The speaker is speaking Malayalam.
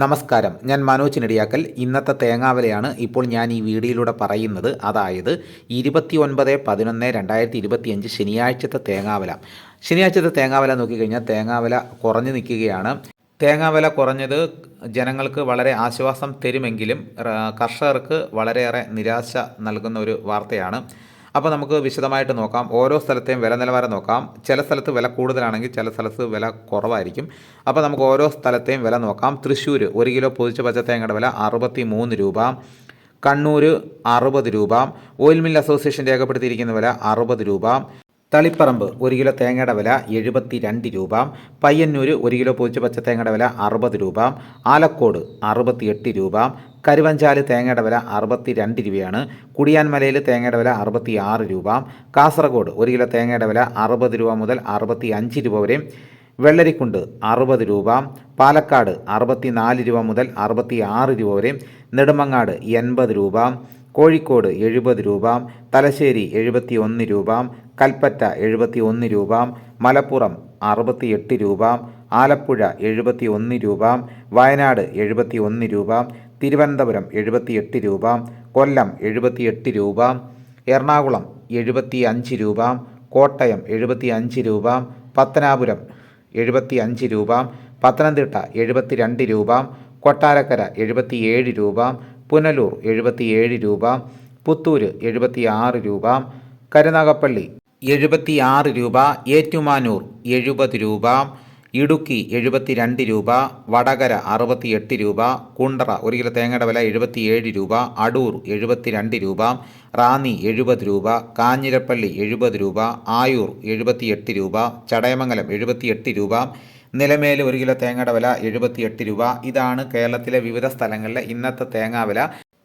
നമസ്കാരം. ഞാൻ മനോജ് നെടിയാക്കൽ. ഇന്നത്തെ തേങ്ങാവലയാണ് ഇപ്പോൾ ഞാൻ ഈ വീഡിയോയിലൂടെ പറയുന്നത്. അതായത് ഇരുപത്തി ഒൻപത് പതിനൊന്ന് രണ്ടായിരത്തി ഇരുപത്തിയഞ്ച് ശനിയാഴ്ചത്തെ തേങ്ങാവല. ശനിയാഴ്ചത്തെ തേങ്ങാവില നോക്കിക്കഴിഞ്ഞാൽ തേങ്ങാവില കുറഞ്ഞു നിൽക്കുകയാണ്. തേങ്ങാവില കുറഞ്ഞത് ജനങ്ങൾക്ക് വളരെ ആശ്വാസം തരുമെങ്കിലും കർഷകർക്ക് വളരെയേറെ നിരാശ നൽകുന്ന ഒരു വാർത്തയാണ്. അപ്പോൾ നമുക്ക് വിശദമായിട്ട് നോക്കാം. ഓരോ സ്ഥലത്തെയും വില നിലവാരം നോക്കാം. ചില സ്ഥലത്ത് വില കൂടുതലാണെങ്കിൽ ചില സ്ഥലത്ത് വില കുറവായിരിക്കും. അപ്പോൾ നമുക്ക് ഓരോ സ്ഥലത്തെയും വില നോക്കാം. തൃശ്ശൂർ ഒരു കിലോ പൊതിച്ച പച്ചത്തേങ്ങയുടെ വില അറുപത്തി മൂന്ന് രൂപ. കണ്ണൂർ അറുപത് രൂപ. ഓയിൽ മിൽ അസോസിയേഷൻ രേഖപ്പെടുത്തിയിരിക്കുന്ന വില അറുപത് രൂപ. തളിപ്പറമ്പ് ഒരു കിലോ തേങ്ങയുടെ വില എഴുപത്തി രണ്ട് രൂപ പയ്യന്നൂർ ഒരു കിലോ പൊതിച്ച പച്ച തേങ്ങയുടെ വില അറുപത് രൂപ ആലക്കോട് അറുപത്തിയെട്ട് രൂപ കരുവഞ്ചാൽ തേങ്ങയുടെ വില അറുപത്തി രണ്ട് രൂപയാണ് കുടിയാൻമലയിൽ തേങ്ങയുടെ വില അറുപത്തി ആറ് രൂപ കാസർഗോഡ് ഒരു കിലോ തേങ്ങയുടെ വില അറുപത് രൂപ മുതൽ അറുപത്തി അഞ്ച് രൂപ വരെ വെള്ളരിക്കുണ്ട് അറുപത് രൂപ പാലക്കാട് അറുപത്തി നാല് രൂപ മുതൽ അറുപത്തി ആറ് രൂപ വരെ നെടുമങ്ങാട് എൺപത് രൂപ കോഴിക്കോട് എഴുപത് രൂപ തലശ്ശേരി എഴുപത്തി ഒന്ന് രൂപ കൽപ്പറ്റ എഴുപത്തി ഒന്ന് രൂപ മലപ്പുറം അറുപത്തി എട്ട് രൂപ ആലപ്പുഴ എഴുപത്തി ഒന്ന് രൂപ വയനാട് എഴുപത്തി ഒന്ന് രൂപ തിരുവനന്തപുരം എഴുപത്തിയെട്ട് രൂപ കൊല്ലം എഴുപത്തിയെട്ട് രൂപ എറണാകുളം എഴുപത്തി അഞ്ച് രൂപ കോട്ടയം എഴുപത്തി അഞ്ച് രൂപ പത്തനാപുരം എഴുപത്തി അഞ്ച് രൂപ പത്തനംതിട്ട എഴുപത്തി രണ്ട് രൂപ കൊട്ടാരക്കര എഴുപത്തിയേഴ് രൂപ പുനലൂർ എഴുപത്തിയേഴ് രൂപ പുത്തൂർ എഴുപത്തി ആറ് രൂപ കരുനാഗപ്പള്ളി എഴുപത്തി ആറ് രൂപ ഏറ്റുമാനൂർ എഴുപത് രൂപ ഇടുക്കി എഴുപത്തിരണ്ട് രൂപ വടകര അറുപത്തിയെട്ട് രൂപ കുണ്ടറ ഒരു കിലോ തേങ്ങയുടെ വില എഴുപത്തിയേഴ് രൂപ അടൂർ എഴുപത്തിരണ്ട് രൂപ റാന്നി എഴുപത് രൂപ കാഞ്ഞിരപ്പള്ളി എഴുപത് രൂപ ആയൂർ എഴുപത്തിയെട്ട് രൂപ ചടയമംഗലം എഴുപത്തിയെട്ട് രൂപ നിലമേൽ ഒരു കിലോ തേങ്ങയുടെ വില എഴുപത്തിയെട്ട് രൂപ. ഇതാണ് കേരളത്തിലെ വിവിധ സ്ഥലങ്ങളിലെ ഇന്നത്തെ തേങ്ങാവില.